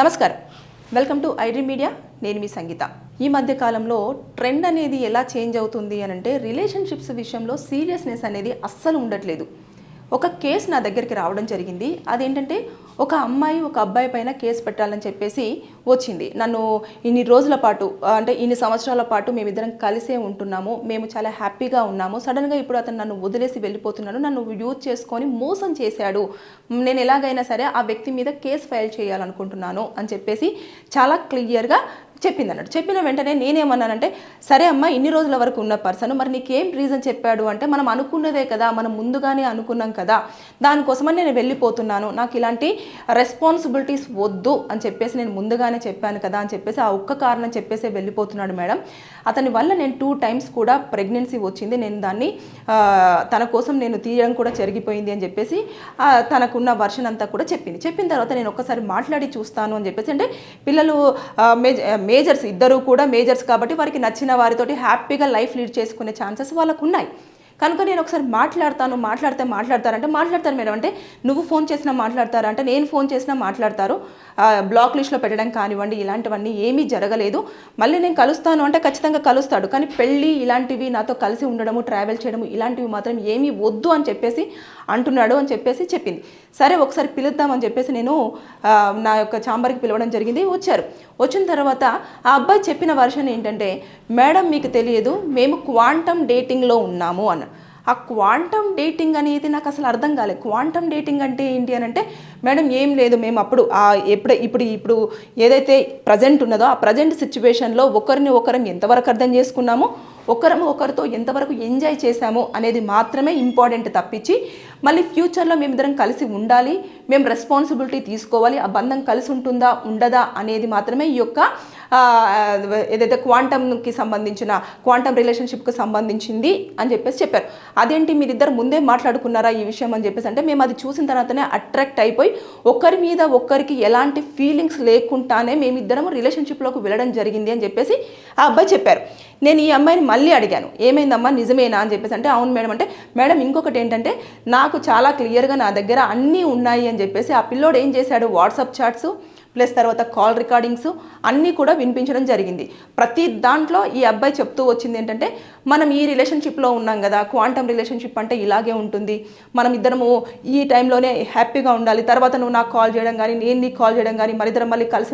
నమస్కారం. Welcome to iDream media నేను మీ సంగీత. ఈ మధ్య కాలంలో ట్రెండ్ అనేది ఎలా చేంజ్ అవుతుంది అని అంటే రిలేషన్షిప్స్ విషయంలో సీరియస్నెస్ అనేది అస్సలు ఉండట్లేదు. ఒక కేసు నా దగ్గరికి రావడం జరిగింది. అదేంటంటే ఒక అమ్మాయి ఒక అబ్బాయి పైన కేసు పెట్టాలని చెప్పేసి వచ్చింది. నన్ను ఇన్ని రోజుల పాటు అంటే ఇన్ని సంవత్సరాల పాటు మేమిద్దరం కలిసే ఉంటున్నాము. మేము చాలా హ్యాపీగా ఉన్నాము. సడన్గా ఇప్పుడు అతను నన్ను వదిలేసి వెళ్ళిపోతున్నాను నన్ను యూజ్ చేసుకొని మోసం చేశాడు. నేను ఎలాగైనా సరే ఆ వ్యక్తి మీద కేసు ఫైల్ చేయాలనుకుంటున్నాను అని చెప్పేసి చాలా క్లియర్గా చెప్పింది అన్నట్టు చెప్పిన వెంటనే నేనేమన్నానంటే సరే అమ్మా ఇన్ని రోజుల వరకు ఉన్న పర్సన్ మరి నీకేం రీజన్ చెప్పాడు అంటే మనం అనుకున్నదే కదా మనం ముందుగానే అనుకున్నాం కదా దానికోసమని నేను వెళ్ళిపోతున్నాను. నాకు ఇలాంటి రెస్పాన్సిబిలిటీస్ వద్దు అని చెప్పేసి నేను ముందుగానే చెప్పాను కదా అని చెప్పేసి ఆ ఒక్క కారణం చెప్పేసి వెళ్ళిపోతున్నాడు మేడం. అతని వల్ల నేను టూ టైమ్స్ కూడా ప్రెగ్నెన్సీ వచ్చింది. నేను దాన్ని తన కోసం నేను తీయడం కూడా జరిగిపోయింది అని చెప్పేసి తనకున్న వర్షన్ అంతా కూడా చెప్పింది. చెప్పిన తర్వాత నేను ఒక్కసారి మాట్లాడి చూస్తాను అని చెప్పేసి అంటే పిల్లలు ఆ, మేజర్స్ ఇద్దరు కూడా మేజర్స్ కాబట్టి వారికి నచ్చిన వారితోటి హ్యాపీగా లైఫ్ లీడ్ చేసుకునే ఛాన్సెస్ వాళ్ళకు ఉన్నాయి కనుక నేను ఒకసారి మాట్లాడతాను మాట్లాడితే మాట్లాడతారంటే మాట్లాడతారు మేడం. అంటే నువ్వు ఫోన్ చేసినా మాట్లాడతారా? అంటే నేను ఫోన్ చేసినా మాట్లాడతారు. బ్లాక్ లిస్ట్లో పెట్టడం కానివ్వండి ఇలాంటివన్నీ ఏమీ జరగలేదు. మళ్ళీ నేను కలుస్తాను అంటే ఖచ్చితంగా కలుస్తాడు. కానీ పెళ్ళి ఇలాంటివి నాతో కలిసి ఉండడము ట్రావెల్ చేయడము ఇలాంటివి మాత్రం ఏమీ వద్దు అని చెప్పేసి అంటున్నాడు అని చెప్పేసి చెప్పింది. సరే ఒకసారి పిలుద్దామని చెప్పేసి నేను నా యొక్క ఛాంబర్కి పిలవడం జరిగింది. వచ్చారు. వచ్చిన తర్వాత ఆ అబ్బాయి చెప్పిన వర్షన్ ఏంటంటే మేడం మీకు తెలియదు మేము క్వాంటమ్ డేటింగ్లో ఉన్నాము అన్నాడు. ఆ క్వాంటమ్ డేటింగ్ అనేది నాకు అసలు అర్థం కాలేదు. క్వాంటమ్ డేటింగ్ అంటే ఏంటి అని అంటే మేడం ఏం లేదు మేము అప్పుడు ఆ ఎప్పుడు ఇప్పుడు ఇప్పుడు ఏదైతే ప్రజెంట్ ఉన్నదో ఆ ప్రజెంట్ సిచ్యువేషన్లో ఒకరిని ఒకరం ఎంతవరకు అర్థం చేసుకున్నామో ఒకరం ఒకరితో ఎంతవరకు ఎంజాయ్ చేశాము అనేది మాత్రమే ఇంపార్టెంట్ తప్పించి మళ్ళీ ఫ్యూచర్లో మేమిద్దరం కలిసి ఉండాలి మేము రెస్పాన్సిబిలిటీ తీసుకోవాలి ఆ బంధం కలిసి ఉంటుందా ఉండదా అనేది మాత్రమే ఈ యొక్క ఏదైతే క్వాంటమ్కి సంబంధించిన క్వాంటమ్ రిలేషన్షిప్కి సంబంధించింది అని చెప్పేసి చెప్పారు. అదేంటి మీరిద్దరు ముందే మాట్లాడుకున్నారా ఈ విషయం అని చెప్పేసి అంటే మేము అది చూసిన తర్వాతనే అట్రాక్ట్ అయిపోయి ఒకరి మీద ఒక్కరికి ఎలాంటి ఫీలింగ్స్ లేకుండానే మేమిద్దరం రిలేషన్షిప్లోకి వెళ్ళడం జరిగింది అని చెప్పేసి ఆ అబ్బాయి చెప్పారు. నేను ఈ అమ్మాయిని మళ్ళీ అడిగాను ఏమైందమ్మా నిజమేనా అని చెప్పేసి అంటే అవును మేడం అంటే మేడం ఇంకొకటి ఏంటంటే నాకు చాలా క్లియర్గా నా దగ్గర అన్నీ ఉన్నాయి అని చెప్పేసి ఆ పిల్లోడు ఏం చేశాడు వాట్సాప్ చాట్స్ ప్లస్ తర్వాత కాల్ రికార్డింగ్స్ అన్నీ కూడా వినిపించడం జరిగింది. ప్రతి దాంట్లో ఈ అబ్బాయి చెప్తూ వచ్చింది ఏంటంటే మనం ఈ రిలేషన్షిప్లో ఉన్నాం కదా క్వాంటమ్ రిలేషన్షిప్ అంటే ఇలాగే ఉంటుంది. మనం ఇద్దరము ఈ టైంలోనే హ్యాపీగా ఉండాలి. తర్వాత నువ్వు నాకు కాల్ చేయడం కానీ నేను నీకు కాల్ చేయడం కానీ మరిద్దరం మళ్ళీ కలిసి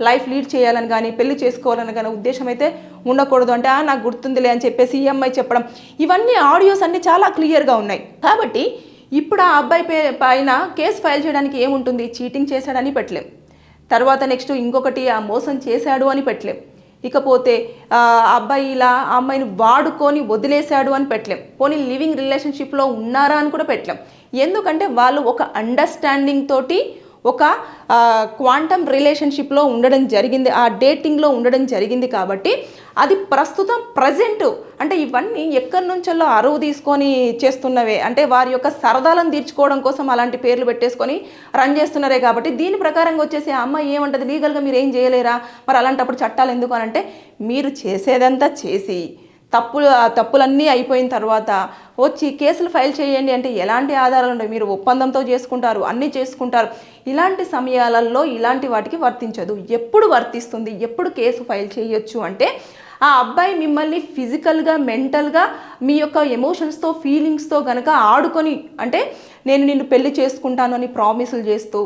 లైఫ్ లీడ్ చేయాలని కానీ పెళ్ళి చేసుకోవాలని కానీ ఉద్దేశం అయితే ఉండకూడదు అంటే "ఆ, నాకు గుర్తుందిలే అని చెప్పేసి ఈ అమ్మాయి చెప్పడం. ఇవన్నీ ఆడియోస్ అన్నీ చాలా క్లియర్గా ఉన్నాయి. కాబట్టి ఇప్పుడు ఆ అబ్బాయి పైన కేసు ఫైల్ చేయడానికి ఏముంటుంది? చీటింగ్ చేశాడని పెట్టలేం. తర్వాత నెక్స్ట్ ఇంకొకటి ఆ మోసం చేశాడు అని పెట్టలేం. ఇకపోతే ఆ అబ్బాయి ఇలా ఆ అమ్మాయిని వాడుకొని వదిలేశాడు అని పెట్టలేం. పోనీ లివింగ్ రిలేషన్షిప్లో ఉన్నారా అని కూడా పెట్టలేం. ఎందుకంటే వాళ్ళు ఒక అండర్స్టాండింగ్ తోటి ఒక క్వాంటమ్ రిలేషన్షిప్లో ఉండడం జరిగింది ఆ డేటింగ్లో ఉండడం జరిగింది కాబట్టి అది ప్రస్తుతం ప్రజెంట్ అంటే ఇవన్నీ ఎక్కడి నుంచో అరువు తీసుకొని చేస్తున్నవే? అంటే వారి యొక్క సరదాలను తీర్చుకోవడం కోసం అలాంటి పేర్లు పెట్టేసుకొని రన్ చేస్తున్నారే కాబట్టి దీని ప్రకారంగా వచ్చేసి ఆ అమ్మాయి ఏమంటది? లీగల్గా మీరు ఏం చేయలేరా? మరి అలాంటప్పుడు చట్టాలు ఎందుకు? అని అంటే మీరు చేసేదంతా చేసి తప్పులు తప్పులన్నీ అయిపోయిన తర్వాత వచ్చి కేసులు ఫైల్ చేయండి అంటే ఎలాంటి ఆధారాలు ఉండవు. మీరు ఒప్పందంతో చేసుకుంటారు అన్నీ చేసుకుంటారు. ఇలాంటి సమయాలలో ఇలాంటి వాటికి వర్తించదు. ఎప్పుడు వర్తిస్తుంది ఎప్పుడు కేసు ఫైల్ చేయొచ్చు అంటే ఆ అబ్బాయి మిమ్మల్ని ఫిజికల్గా మెంటల్గా మీ యొక్క ఎమోషన్స్తో ఫీలింగ్స్తో గనక ఆడుకొని అంటే నేను నిన్ను పెళ్ళి చేసుకుంటాను అని ప్రామిసులు చేస్తూ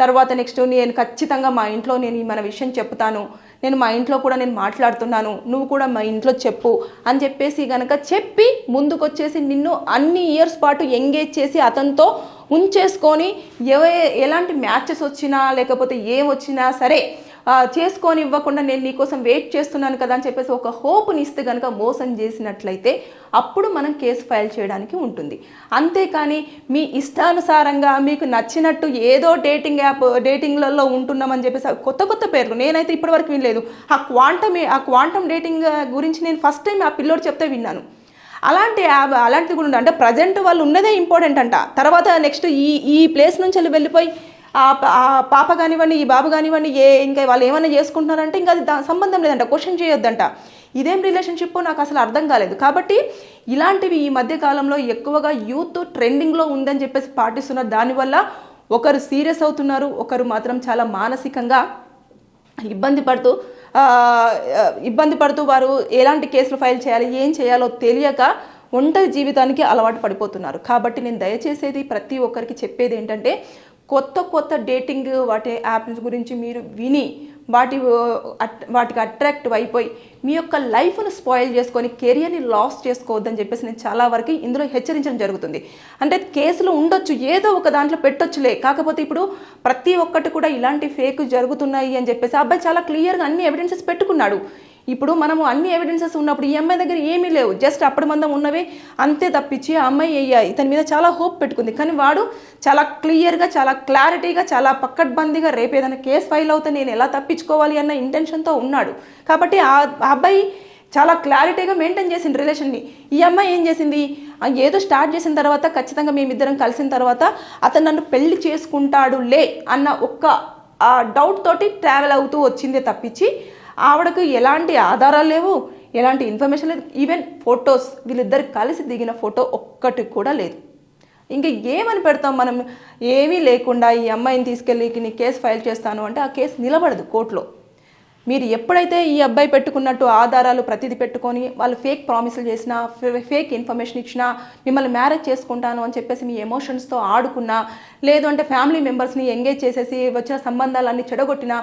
తర్వాత నెక్స్ట్ నేను ఖచ్చితంగా మా ఇంట్లో నేను ఈ మన విషయం చెప్తాను నేను మా ఇంట్లో కూడా నేను మాట్లాడుతున్నాను నువ్వు కూడా మా ఇంట్లో చెప్పు అని చెప్పేసి గనక చెప్పి ముందుకొచ్చేసి నిన్ను అన్ని ఇయర్స్ పాటు ఎంగేజ్ చేసి అతనితో ఉంచేసుకొని ఎవ ఎలాంటి మ్యాచెస్ వచ్చినా లేకపోతే ఏం వచ్చినా సరే చేసుకొని ఇవ్వకుండా నేను నీకోసం వెయిట్ చేస్తున్నాను కదా అని చెప్పేసి ఒక హోప్ని ఇస్తే కనుక మోసం చేసినట్లయితే అప్పుడు మనం కేసు ఫైల్ చేయడానికి ఉంటుంది. అంతేకాని మీ ఇష్టానుసారంగా మీకు నచ్చినట్టు ఏదో డేటింగ్ యాప్ డేటింగ్లలో ఉంటున్నామని చెప్పేసి కొత్త కొత్త పేర్లు నేనైతే ఇప్పటివరకు వినలేదు. ఆ క్వాంటమ్ ఆ క్వాంటమ్ డేటింగ్ గురించి నేను ఫస్ట్ టైం ఆ పిల్లోడు చెప్తే విన్నాను. అలాంటి యాప్ అలాంటిది కూడా అంటే ప్రజెంట్ వాళ్ళు ఉన్నదే ఇంపార్టెంట్ అంట. తర్వాత నెక్స్ట్ ఈ ఈ ప్లేస్ నుంచి వెళ్ళి వెళ్ళిపోయి ఆ పాప కానివ్వండి ఈ బాబు కానివ్వండి ఏ ఇంకా వాళ్ళు ఏమైనా చేసుకుంటున్నారంటే ఇంకా అది దా- సంబంధం లేదంట క్వశ్చన్ చేయొద్దంట. ఇదేం రిలేషన్షిప్ నాకు అసలు అర్థం కాలేదు. కాబట్టి ఇలాంటివి ఈ మధ్య కాలంలో ఎక్కువగా యూత్ ట్రెండింగ్లో ఉందని చెప్పేసి పాటిస్తున్నారు దానివల్ల ఒకరు సీరియస్ అవుతున్నారు ఒకరు మాత్రం చాలా మానసికంగా ఇబ్బంది పడుతూ ఇబ్బంది పడుతూ వారు ఎలాంటి కేసులు ఫైల్ చేయాలి ఏం చేయాలో తెలియక ఒంటరి జీవితానికి అలవాటు పడిపోతున్నారు. కాబట్టి నేను దయచేసేది ప్రతి ఒక్కరికి చెప్పేది ఏంటంటే కొత్త కొత్త డేటింగ్ వాటి యాప్స్ గురించి మీరు విని వాటి వాటికి అట్రాక్ట్ అయిపోయి మీ యొక్క లైఫ్ను స్పాయిల్ చేసుకొని కెరియర్ని లాస్ చేసుకోవద్దని చెప్పేసి నేను చాలా వరకు ఇందులో హెచ్చరించడం జరుగుతుంది. అంటే కేసులు ఉండొచ్చు ఏదో ఒక దాంట్లో పెట్టొచ్చులే. కాకపోతే ఇప్పుడు ప్రతి ఒక్కటి కూడా ఇలాంటి ఫేక్ జరుగుతున్నాయి అని చెప్పేసి అబ్బాయి చాలా క్లియర్గా అన్ని ఎవిడెన్సెస్ పెట్టుకున్నాడు. ఇప్పుడు మనము అన్ని ఎవిడెన్సెస్ ఉన్నప్పుడు ఈ అమ్మాయి దగ్గర ఏమీ లేవు. జస్ట్ అప్పటి మందం ఉన్నవే. అంతే తప్పించి ఆ అమ్మాయి అయ్యాయి ఇతని మీద చాలా హోప్ పెట్టుకుంది. కానీ వాడు చాలా క్లియర్గా చాలా క్లారిటీగా చాలా పక్కడ్బందీగా రేపు ఏదైనా కేసు ఫైల్ అవుతే నేను ఎలా తప్పించుకోవాలి అన్న ఇంటెన్షన్తో ఉన్నాడు. కాబట్టి ఆ అబ్బాయి చాలా క్లారిటీగా మెయింటైన్ చేసింది రిలేషన్ని ఈ అమ్మాయి ఏం చేసింది? ఏదో స్టార్ట్ చేసిన తర్వాత ఖచ్చితంగా మేమిద్దరం కలిసిన తర్వాత అతను నన్ను పెళ్ళి చేసుకుంటాడు లే అన్న ఒక్క ఆ డౌట్ తోటి ట్రావెల్ అవుతూ వచ్చిందే తప్పించి ఆవిడకు ఎలాంటి ఆధారాలు లేవు ఎలాంటి ఇన్ఫర్మేషన్ లేదు. ఈవెన్ ఫొటోస్ వీళ్ళిద్దరు కలిసి దిగిన ఫోటో ఒక్కటి కూడా లేదు. ఇంకా ఏమని పెడతాం మనం? ఏమీ లేకుండా ఈ అమ్మాయిని తీసుకెళ్ళి నీ కేసు ఫైల్ చేస్తాను అంటే ఆ కేసు నిలబడదు కోర్టులో. మీరు ఎప్పుడైతే ఈ అబ్బాయి పెట్టుకున్నట్టు ఆధారాలు ప్రతిదీ పెట్టుకొని వాళ్ళు ఫేక్ ప్రామిసులు చేసినా ఫేక్ ఇన్ఫర్మేషన్ ఇచ్చినా మిమ్మల్ని మ్యారేజ్ చేసుకుంటాను అని చెప్పేసి మీ ఎమోషన్స్తో ఆడుకున్నా లేదు అంటే ఫ్యామిలీ మెంబర్స్ని ఎంగేజ్ చేసేసి వచ్చిన సంబంధాలన్నీ చెడగొట్టినా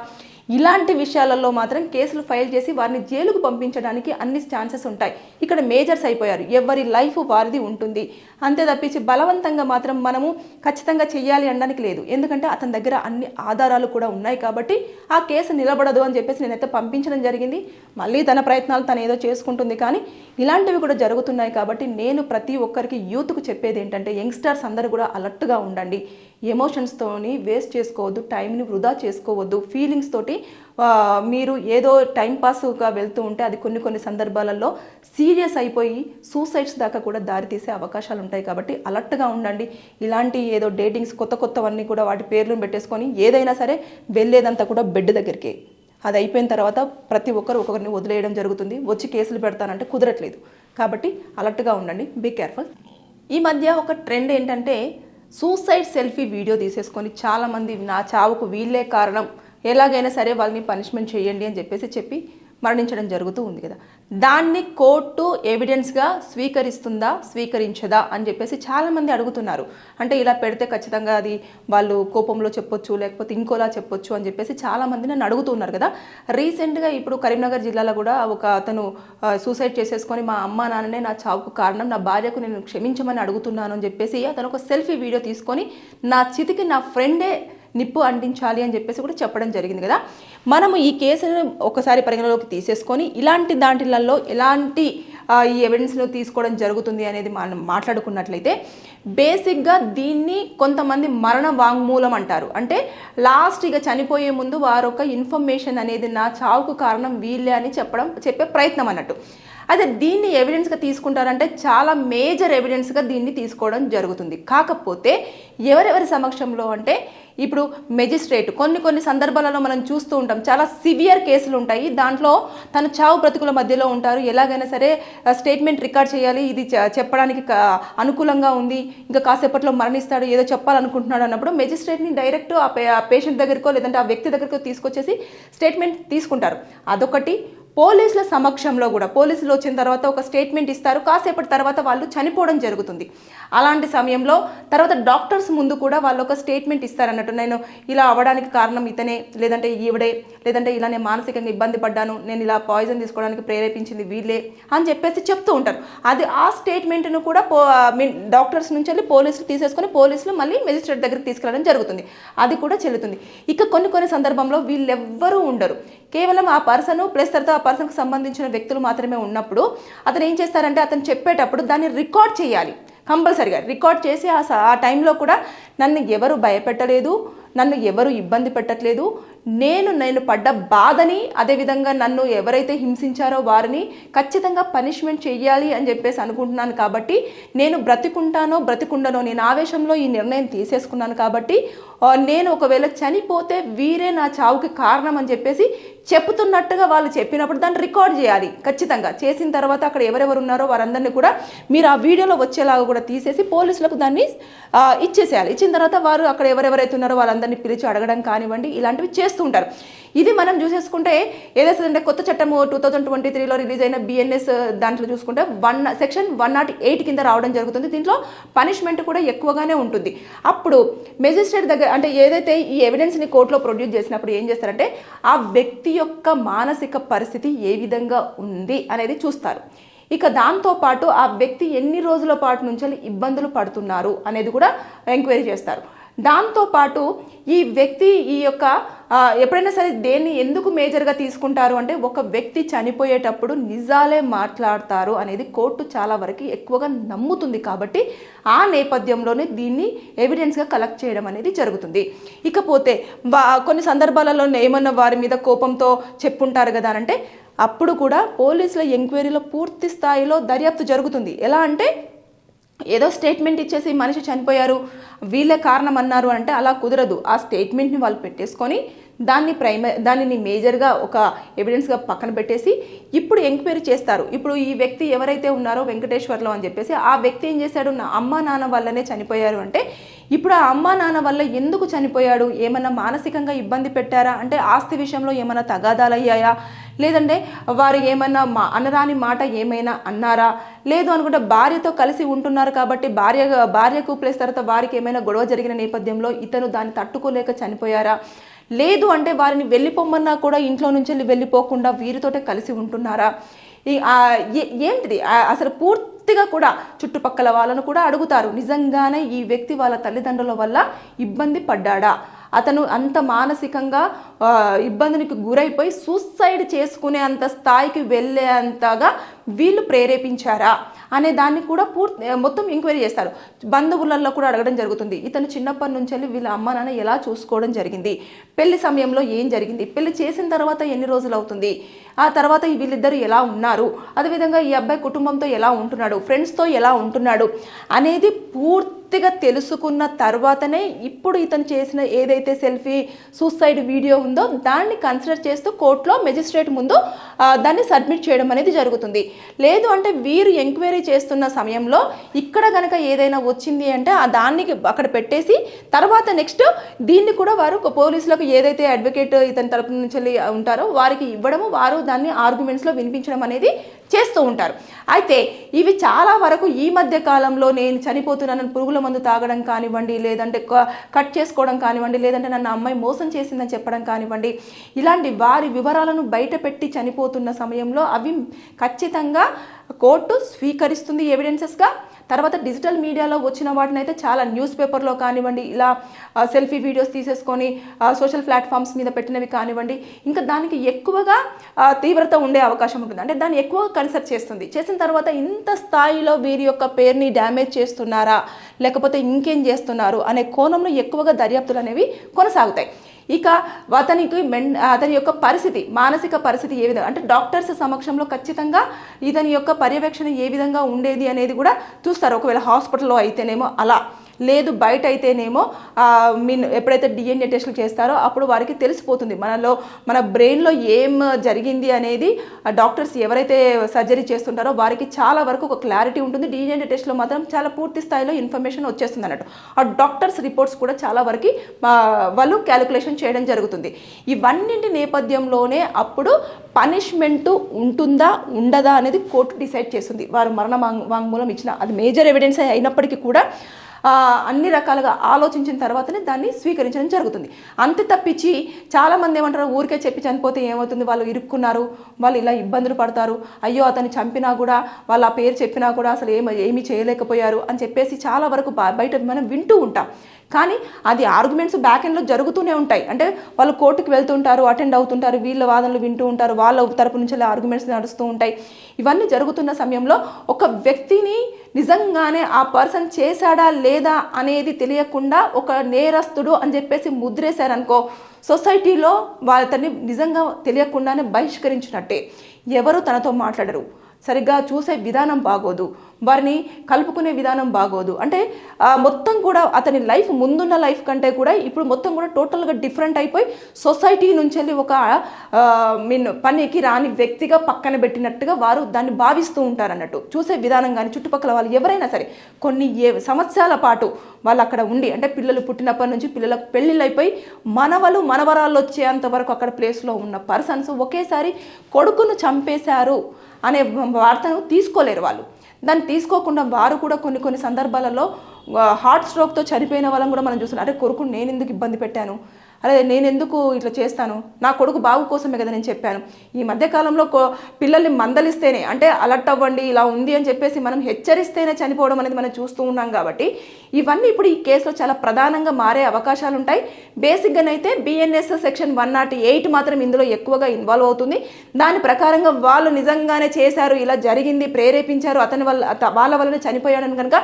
ఇలాంటి విషయాలలో మాత్రం కేసులు ఫైల్ చేసి వారిని జైలుకు పంపించడానికి అన్ని ఛాన్సెస్ ఉంటాయి. ఇక్కడ మేజర్స్ అయిపోయారు. ఎవరి లైఫ్ వారిది ఉంటుంది. అంతే తప్పించి బలవంతంగా మాత్రం మనము ఖచ్చితంగా చేయాలి అనడానికి లేదు. ఎందుకంటే అతని దగ్గర అన్ని ఆధారాలు కూడా ఉన్నాయి కాబట్టి ఆ కేసు నిలబడదు అని చెప్పేసి నేనైతే పంపించడం జరిగింది. మళ్ళీ తన ప్రయత్నాలు తను ఏదో చేసుకుంటుంది కానీ ఇలాంటివి కూడా జరుగుతున్నాయి కాబట్టి నేను ప్రతి ఒక్కరికి యూత్కు చెప్పేది ఏంటంటే యంగ్స్టర్స్ అందరూ కూడా అలర్ట్గా ఉండండి. ఎమోషన్స్తోని వేస్ట్ చేసుకోవద్దు టైంని వృధా చేసుకోవద్దు. ఫీలింగ్స్ తోటి మీరు ఏదో టైంపాస్గా వెళ్తూ ఉంటే అది కొన్ని కొన్ని సందర్భాలలో సీరియస్ అయిపోయి సూసైడ్స్ దాకా కూడా దారితీసే అవకాశాలు ఉంటాయి కాబట్టి అలర్ట్గా ఉండండి. ఇలాంటి ఏదో డేటింగ్స్ కొత్త కొత్తవన్నీ కూడా వాటి పేర్లను పెట్టేసుకొని ఏదైనా సరే వెళ్ళేదంతా కూడా బెడ్ దగ్గరికి. అది అయిపోయిన తర్వాత ప్రతి ఒక్కరు ఒకరిని వదిలేయడం జరుగుతుంది. వచ్చి కేసులు పెడతానంటే కుదరట్లేదు. కాబట్టి అలర్ట్గా ఉండండి. బీ కేర్ఫుల్ ఈ మధ్య ఒక ట్రెండ్ ఏంటంటే సూసైడ్ సెల్ఫీ వీడియో తీసేసుకొని చాలామంది నా చావుకు వీళ్ళే కారణం. ఎలాగైనా సరే వాళ్ళని పనిష్మెంట్ చేయండి అని చెప్పేసి చెప్పి మరణించడం జరుగుతూ ఉంది కదా. దాన్ని కోర్టు ఎవిడెన్స్గా స్వీకరిస్తుందా స్వీకరించదా అని చెప్పేసి చాలామంది అడుగుతున్నారు. అంటే ఇలా పెడితే ఖచ్చితంగా అది వాళ్ళు కోపంలో చెప్పొచ్చు లేకపోతే ఇంకోలా చెప్పొచ్చు అని చెప్పేసి చాలామంది నన్ను అడుగుతున్నారు కదా. రీసెంట్గా ఇప్పుడు కరీంనగర్ జిల్లాలో కూడా ఒక అతను సూసైడ్ చేసేసుకొని మా అమ్మ నాన్ననే నా చావుకు కారణం నా భార్యకు నేను క్షమించమని అడుగుతున్నాను అని చెప్పేసి అతను ఒక సెల్ఫీ వీడియో తీసుకొని నా చితికి నా ఫ్రెండే నిప్పు అంటించాలి అని చెప్పేసి కూడా చెప్పడం జరిగింది కదా. మనము ఈ కేసును ఒకసారి పరిగణలోకి తీసేసుకొని ఇలాంటి దాంట్లలో ఎలాంటి ఈ ఎవిడెన్స్ను తీసుకోవడం జరుగుతుంది అనేది మనం మాట్లాడుకున్నట్లయితే బేసిక్గా దీన్ని కొంతమంది మరణ వాంగ్మూలం అంటారు. అంటే లాస్ట్ ఇక చనిపోయే ముందు వారు ఒక ఇన్ఫర్మేషన్ అనేది నా చావుకు కారణం వీళ్ళే అని చెప్పడం చెప్పే ప్రయత్నం అన్నట్టు. అదే దీన్ని ఎవిడెన్స్గా తీసుకుంటారంటే చాలా మేజర్ ఎవిడెన్స్గా దీన్ని తీసుకోవడం జరుగుతుంది. కాకపోతే ఎవరెవరి సమక్షంలో అంటే ఇప్పుడు మెజిస్ట్రేట్ కొన్ని కొన్ని సందర్భాలలో మనం చూస్తూ ఉంటాం. చాలా సివియర్ కేసులు ఉంటాయి. దాంట్లో తను చావు బ్రతుకుల మధ్యలో ఉంటారు. ఎలాగైనా సరే స్టేట్మెంట్ రికార్డ్ చేయాలి. ఇది చెప్పడానికి అనుకూలంగా ఉంది. ఇంకా కాసేపట్లో మరణిస్తాడు. ఏదో చెప్పాలనుకుంటున్నాడు అన్నప్పుడు మెజిస్ట్రేట్ని డైరెక్ట్ ఆ ఆ పేషెంట్ దగ్గరకో లేదంటే ఆ వ్యక్తి దగ్గరకో తీసుకొచ్చేసి స్టేట్మెంట్ తీసుకుంటారు. అదొకటి. పోలీసుల సమక్షంలో కూడా పోలీసులు వచ్చిన తర్వాత ఒక స్టేట్మెంట్ ఇస్తారు. కాసేపటి తర్వాత వాళ్ళు చనిపోవడం జరుగుతుంది. అలాంటి సమయంలో తర్వాత డాక్టర్స్ ముందు కూడా వాళ్ళు ఒక స్టేట్మెంట్ ఇస్తారన్నట్టు నేను ఇలా అవ్వడానికి కారణం ఇతనే లేదంటే ఈవిడే లేదంటే ఇలా నేను మానసికంగా ఇబ్బంది పడ్డాను నేను ఇలా పాయిజన్ తీసుకోవడానికి ప్రేరేపించింది వీళ్ళే అని చెప్పేసి చెప్తూ ఉంటారు. అది ఆ స్టేట్మెంట్ను కూడా పో డాక్టర్స్ నుంచి వెళ్ళి పోలీసులు తీసేసుకొని పోలీసులు మళ్ళీ మెజిస్ట్రేట్ దగ్గరికి తీసుకెళ్ళడం జరుగుతుంది. అది కూడా చెల్లుతుంది. ఇక కొన్ని కొన్ని సందర్భంలో వీళ్ళెవ్వరూ ఉండరు. కేవలం ఆ పర్సన్ ప్లస్ తర్వాత పర్సన్కి సంబంధించిన వ్యక్తులు మాత్రమే ఉన్నప్పుడు అతను ఏం చేస్తారంటే అతను చెప్పేటప్పుడు దాన్ని రికార్డ్ చేయాలి. కంపల్సరిగా రికార్డ్ చేసి ఆ ఆ టైంలో కూడా నన్ను ఎవరు భయపెట్టలేదు నన్ను ఎవరు ఇబ్బంది పెట్టట్లేదు నేను నేను పడ్డ బాధని అదేవిధంగా నన్ను ఎవరైతే హింసించారో వారిని ఖచ్చితంగా పనిష్మెంట్ చెయ్యాలి అని చెప్పేసి అనుకుంటున్నాను కాబట్టి నేను బ్రతికుంటానో బ్రతికుండనో నేను ఆవేశంలో ఈ నిర్ణయం తీసేసుకున్నాను కాబట్టి నేను ఒకవేళ చనిపోతే వీరే నా చావుకి కారణం అని చెప్పేసి చెప్తున్నట్టుగా వాళ్ళు చెప్పినప్పుడు దాన్ని రికార్డ్ చేయాలి. ఖచ్చితంగా. చేసిన తర్వాత అక్కడ ఎవరెవరు ఉన్నారో వారందరినీ కూడా మీరు ఆ వీడియోలో వచ్చేలాగా కూడా తీసేసి పోలీసులకు దాన్ని ఇచ్చేసేయాలి. ఇచ్చిన తర్వాత వారు అక్కడ ఎవరెవరైతే ఉన్నారో వాళ్ళందరినీ పిలిచి అడగడం కానివ్వండి ఇలాంటివి చేస్తూ ఉంటారు. ఇది మనం చూసేసుకుంటే ఏదైతే అంటే కొత్త చట్టము టూ థౌజండ్ ట్వంటీ త్రీలో రిలీజ్ అయిన బిఎన్ఎస్ uh, దాంట్లో చూసుకుంటే one section one nought eight కింద రావడం జరుగుతుంది. దీంట్లో పనిష్మెంట్ కూడా ఎక్కువగానే ఉంటుంది. అప్పుడు మెజిస్ట్రేట్ దగ్గర అంటే ఏదైతే ఈ ఎవిడెన్స్ని కోర్టులో ప్రొడ్యూస్ చేసినప్పుడు ఏం చేస్తారంటే ఆ వ్యక్తి యొక్క మానసిక పరిస్థితి ఏ విధంగా ఉంది అనేది చూస్తారు. ఇక దాంతోపాటు ఆ వ్యక్తి ఎన్ని రోజుల పాటు నుంచి ఇబ్బందులు పడుతున్నారు అనేది కూడా ఎంక్వైరీ చేస్తారు. దాంతోపాటు ఈ వ్యక్తి ఈ యొక్క ఎప్పుడైనా సరే దేన్ని ఎందుకు మేజర్గా తీసుకుంటారు అంటే ఒక వ్యక్తి చనిపోయేటప్పుడు నిజాలే మాట్లాడతారు అనేది కోర్టు చాలా వరకు ఎక్కువగా నమ్ముతుంది కాబట్టి ఆ నేపథ్యంలోనే దీన్ని ఎవిడెన్స్గా కలెక్ట్ చేయడం అనేది జరుగుతుంది. ఇకపోతే కొన్ని సందర్భాలలో ఏమన్నా వారి మీద కోపంతో చెప్పుంటారు కదా అని అంటే అప్పుడు కూడా పోలీసుల ఎంక్వైరీలో పూర్తి స్థాయిలో దర్యాప్తు జరుగుతుంది. ఎలా అంటే ఏదో స్టేట్మెంట్ ఇచ్చేసి మనిషి చనిపోయారు వీళ్ళే కారణం అన్నారు అంటే అలా కుదరదు. ఆ స్టేట్మెంట్ని వాళ్ళు పెట్టేసుకొని దాన్ని ప్రైమ దానిని మేజర్గా ఒక ఎవిడెన్స్గా పక్కన పెట్టేసి ఇప్పుడు ఎంక్వైరీ చేస్తారు. ఇప్పుడు ఈ వ్యక్తి ఎవరైతే ఉన్నారో వెంకటేశ్వర్లో అని చెప్పేసి ఆ వ్యక్తి ఏం చేశాడు? నా అమ్మ నాన్న వల్లనే చనిపోయారు అంటే ఇప్పుడు ఆ అమ్మ నాన్న వల్ల ఎందుకు చనిపోయాడు? ఏమన్నా మానసికంగా ఇబ్బంది పెట్టారా? అంటే ఆస్తి విషయంలో ఏమైనా తగాదాలు అయ్యాయా? లేదంటే వారు ఏమన్నా మా అనరాని మాట ఏమైనా అన్నారా? లేదు అనుకుంటే భార్యతో కలిసి ఉంటున్నారు కాబట్టి భార్య భార్యకు ప్లేస్ తర్వాత వారికి ఏమైనా గొడవ జరిగిన నేపథ్యంలో ఇతను దాన్ని తట్టుకోలేక చనిపోయారా? లేదు అంటే వారిని వెళ్ళిపోమన్నా కూడా ఇంట్లో నుంచి వెళ్ళి వెళ్ళిపోకుండా వీరితోటే కలిసి ఉంటున్నారా? ఈ ఏ- ఏంటిది? అసలు పూర్తిగా కూడా చుట్టుపక్కల వాళ్ళను కూడా అడుగుతారు. నిజంగానే ఈ వ్యక్తి వాళ్ళ తల్లిదండ్రుల వల్ల ఇబ్బంది పడ్డాడా? అతను అంత మానసికంగా ఇబ్బందికి ఇబ్బందునికి గురైపోయి సూసైడ్ చేసుకునే అంత స్థాయికి వెళ్ళే అంతగా వీళ్ళు ప్రేరేపించారా అనే దాన్ని కూడా పూర్తి మొత్తం ఎంక్వైరీ చేస్తారు. బంధువులలో కూడా అడగడం జరుగుతుంది. ఇతను చిన్నప్పటి నుంచి వెళ్ళి వీళ్ళ అమ్మ నాన్న ఎలా చూసుకోవడం జరిగింది? పెళ్ళి సమయంలో ఏం జరిగింది? పెళ్ళి చేసిన తర్వాత ఎన్ని రోజులు అవుతుంది? ఆ తర్వాత వీళ్ళిద్దరూ వీళ్ళిద్దరు ఎలా ఉన్నారు? అదేవిధంగా ఈ అబ్బాయి కుటుంబంతో ఎలా ఉంటున్నాడు? ఫ్రెండ్స్తో ఎలా ఉంటున్నాడు? అనేది పూర్తిగా తెలుసుకున్న తర్వాతనే ఇప్పుడు ఇతను చేసిన ఏదైతే సెల్ఫీ సూసైడ్ వీడియో ఉందో దాన్ని కన్సిడర్ చేస్తూ కోర్టులో మెజిస్ట్రేట్ ముందు దాన్ని సబ్మిట్ చేయడం అనేది జరుగుతుంది. లేదు అంటే వీరు ఎంక్వైరీ చేస్తున్న సమయంలో ఇక్కడ కనుక ఏదైనా వచ్చింది అంటే ఆ దాన్ని అక్కడ పెట్టేసి తర్వాత నెక్స్ట్ దీన్ని కూడా వారు పోలీసులకు ఏదైతే అడ్వకేట్ ఇతని తరపు నుంచి ఉంటారో వారికి ఇవ్వడము వారు దాన్ని ఆర్గ్యుమెంట్స్లో వినిపించడం అనేది చేస్తూ ఉంటారు. అయితే ఇవి చాలా వరకు ఈ మధ్య కాలంలో నేను చనిపోతున్నానని పురుగుల మందు తాగడం కానివ్వండి లేదంటే క- కట్ చేసుకోవడం కానివ్వండి లేదంటే నన్ను అమ్మాయి మోసం చేసిందని చెప్పడం కానివ్వండి ఇలాంటి వారి వివరాలను బయటపెట్టి చనిపోతున్న సమయంలో అవి ఖచ్చితంగా కోర్టు స్వీకరిస్తుంది ఎవిడెన్సెస్గా తర్వాత డిజిటల్ మీడియాలో వచ్చిన వాటిని అయితే చాలా న్యూస్ పేపర్లో కానివ్వండి ఇలా సెల్ఫీ వీడియోస్ తీసేసుకొని సోషల్ ప్లాట్ఫామ్స్ మీద పెట్టినవి కానివ్వండి ఇంకా దానికి ఎక్కువగా తీవ్రత ఉండే అవకాశం ఉంటుంది. అంటే దాన్ని ఎక్కువగా కన్సర్ట్ చేస్తుంది. చేసిన తర్వాత ఇంత స్థాయిలో వీరి యొక్క పేరుని డ్యామేజ్ చేస్తున్నారా లేకపోతే ఇంకేం చేస్తున్నారు అనే కోణంలో ఎక్కువగా దర్యాప్తులు అనేవి కొనసాగుతాయి. ఇక అతనికి మెన్ అతని యొక్క పరిస్థితి మానసిక పరిస్థితి ఏ విధంగా అంటే డాక్టర్స్ సమక్షంలో ఖచ్చితంగా ఇతని యొక్క పర్యవేక్షణ ఏ విధంగా ఉండేది అనేది కూడా చూస్తారు. ఒకవేళ హాస్పిటల్లో అయితేనేమో అలా. లేదు బయట అయితేనేమో మీ మీన్ ఎప్పుడైతే డిఎన్ఏ టెస్టులు చేస్తారో అప్పుడు వారికి తెలిసిపోతుంది. మనలో మన బ్రెయిన్లో ఏం జరిగింది అనేది ఆ డాక్టర్స్ ఎవరైతే సర్జరీ చేస్తుంటారో వారికి చాలా వరకు ఒక క్లారిటీ ఉంటుంది. డిఎన్ఏ టెస్ట్లో మాత్రం చాలా పూర్తి స్థాయిలో ఇన్ఫర్మేషన్ వచ్చేస్తుంది అన్నట్టు. ఆ డాక్టర్స్ రిపోర్ట్స్ కూడా చాలా వరకు వాళ్ళు క్యాలిక్యులేషన్ చేయడం జరుగుతుంది. ఇవన్నింటి నేపథ్యంలోనే అప్పుడు పనిష్మెంట్ ఉంటుందా ఉండదా అనేది కోర్టు డిసైడ్ చేస్తుంది. వారు మరణ వాంగ్మూలం ఇచ్చిన అది మేజర్ ఎవిడెన్స్ అయినప్పటికీ కూడా అన్ని రకాలుగా ఆలోచించిన తర్వాతనే దాన్ని స్వీకరించడం జరుగుతుంది. అంతే తప్పించి చాలామంది ఏమంటారు ఊరికే చెప్పి చనిపోతే ఏమవుతుంది? వాళ్ళు ఇరుక్కున్నారు వాళ్ళు ఇలా ఇబ్బందులు పడతారు. అయ్యో అతన్ని చంపినా కూడా వాళ్ళు ఆ పేరు చెప్పినా కూడా అసలు ఏమి ఏమీ చేయలేకపోయారు అని చెప్పేసి చాలా వరకు బయట మనం వింటూ ఉంటాం. కానీ అది ఆర్గ్యుమెంట్స్ బ్యాక్ ఎండ్లో జరుగుతూనే ఉంటాయి. అంటే వాళ్ళు కోర్టుకు వెళ్తుంటారు అటెండ్ అవుతుంటారు వీళ్ళ వాదనలు వింటూ ఉంటారు వాళ్ళ తరపు నుంచి ఆర్గ్యుమెంట్స్ నడుస్తూ ఉంటాయి. ఇవన్నీ జరుగుతున్న సమయంలో ఒక వ్యక్తిని నిజంగానే ఆ పర్సన్ చేశాడా లేదా అనేది తెలియకుండా ఒక నేరస్తుడు అని చెప్పేసి ముద్రేశారనుకో సొసైటీలో వాళ్ళని నిజంగా తెలియకుండానే బహిష్కరించినట్టే. ఎవరు తనతో మాట్లాడరు. సరిగ్గా చూసే విధానం బాగోదు. వారిని కలుపుకునే విధానం బాగోదు. అంటే మొత్తం కూడా అతని లైఫ్ ముందున్న లైఫ్ కంటే కూడా ఇప్పుడు మొత్తం కూడా టోటల్గా డిఫరెంట్ అయిపోయి సొసైటీ నుంచి వెళ్ళి ఒక మీన్ పనికి రాని వ్యక్తిగా పక్కన పెట్టినట్టుగా వారు దాన్ని భావిస్తూ ఉంటారు అన్నట్టు చూసే విధానం కానీ చుట్టుపక్కల వాళ్ళు ఎవరైనా సరే కొన్ని ఏ సంవత్సరాల పాటు వాళ్ళు అక్కడ ఉండి అంటే పిల్లలు పుట్టినప్పటి నుంచి పిల్లలకు పెళ్ళిళ్ళు అయిపోయి మనవలు మనవరాలు వచ్చేంత వరకు అక్కడ ప్లేస్లో ఉన్న పర్సన్స్ ఒకేసారి కొడుకును చంపేశారు అనే వార్తను తీసుకోలేరు వాళ్ళు. దాన్ని తీసుకోకుండా వారు కూడా కొన్ని కొన్ని సందర్భాలలో హార్ట్ స్ట్రోక్తో చనిపోయిన వాళ్ళని కూడా మనం చూస్తున్నాం. అరే కొరకు నేను ఎందుకు ఇబ్బంది పెట్టాను? అరే నేను ఎందుకు ఇట్లా చేస్తాను? నా కొడుకు బాబు కోసమే కదా నేను చెప్పాను. ఈ మధ్యకాలంలో కో పిల్లల్ని మందలిస్తేనే అంటే అలర్ట్ అవ్వండి ఇలా ఉంది అని చెప్పేసి మనం హెచ్చరిస్తేనే చనిపోవడం అనేది మనం చూస్తూ ఉన్నాం కాబట్టి ఇవన్నీ ఇప్పుడు ఈ కేసులో చాలా ప్రధానంగా మారే అవకాశాలు ఉంటాయి బేసిక్గానైతే BNS section one nought eight మాత్రం ఇందులో ఎక్కువగా ఇన్వాల్వ్ అవుతుంది. దాని ప్రకారంగా వాళ్ళు నిజంగానే చేశారు ఇలా జరిగింది ప్రేరేపించారు అతని వల్ల వాళ్ళ వల్లనే చనిపోయాడని కనుక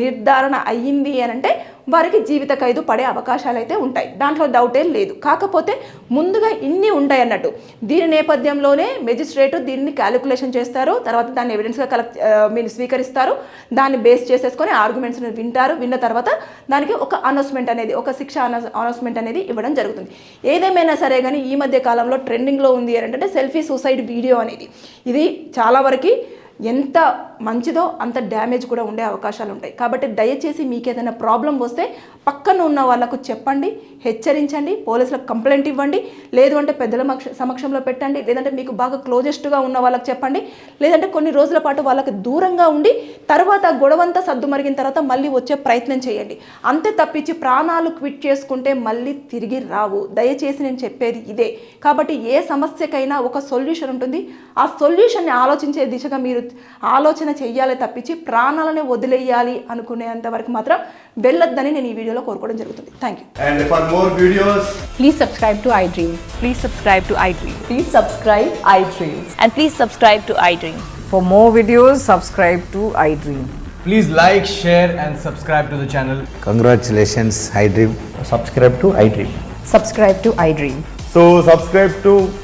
నిర్ధారణ అయ్యింది అని అంటే వారికి జీవిత ఖైదు పడే అవకాశాలు అయితే ఉంటాయి. దాంట్లో డౌట్ ఏం లేదు. కాకపోతే ముందుగా ఇన్ని ఉంటాయి అన్నట్టు. దీని నేపథ్యంలోనే మెజిస్ట్రేట్ దీన్ని క్యాలిక్యులేషన్ చేస్తారు. తర్వాత దాన్ని ఎవిడెన్స్గా కలెక్ట్ మీరు స్వీకరిస్తారు. దాన్ని బేస్ చేసేసుకొని ఆర్గ్యుమెంట్స్ని వింటారు. విన్న తర్వాత దానికి ఒక అనౌన్స్మెంట్ అనేది ఒక శిక్ష అనౌన్స్మెంట్ అనేది ఇవ్వడం జరుగుతుంది. ఏదేమైనా సరే కానీ ఈ మధ్య కాలంలో ట్రెండింగ్లో ఉంది అని అంటే సెల్ఫీ సూసైడ్ వీడియో అనేది. ఇది చాలా వరకు ఎంత మంచిదో అంత డ్యామేజ్ కూడా ఉండే అవకాశాలు ఉంటాయి కాబట్టి దయచేసి మీకు ఏదైనా ప్రాబ్లం వస్తే పక్కన ఉన్న వాళ్ళకు చెప్పండి హెచ్చరించండి పోలీసులకు కంప్లైంట్ ఇవ్వండి లేదు అంటే పెద్దల సమక్షంలో పెట్టండి లేదంటే మీకు బాగా క్లోజెస్ట్గా ఉన్న వాళ్ళకి చెప్పండి లేదంటే కొన్ని రోజుల పాటు వాళ్ళకి దూరంగా ఉండి తర్వాత గొడవంతా సద్దు మరిగిన తర్వాత మళ్ళీ వచ్చే ప్రయత్నం చేయండి. అంతే తప్పించి ప్రాణాలు క్విట్ చేసుకుంటే మళ్ళీ తిరిగి రావు. దయచేసి నేను చెప్పేది ఇదే. కాబట్టి ఏ సమస్యకైనా ఒక సొల్యూషన్ ఉంటుంది. ఆ సొల్యూషన్ని ఆలోచించే దిశగా మీరు ఆలోచన చెయ్యాలి తప్పించి ప్రాణాలనే వదిలేయాలి అనుకునేంత వరకు మాత్రం వెళ్ళొద్దని నేను ఈ వీడియోలో కోరుకోవడం జరుగుతుంది thank you And for more videos, Please subscribe to iDream. Please subscribe to iDream. Please subscribe iDreams. And please subscribe to iDream. For more videos, subscribe to iDream. Please like, share, and subscribe to the channel. Congratulations, iDream. subscribe to iDream. Subscribe to iDream. so subscribe to iDream Media. I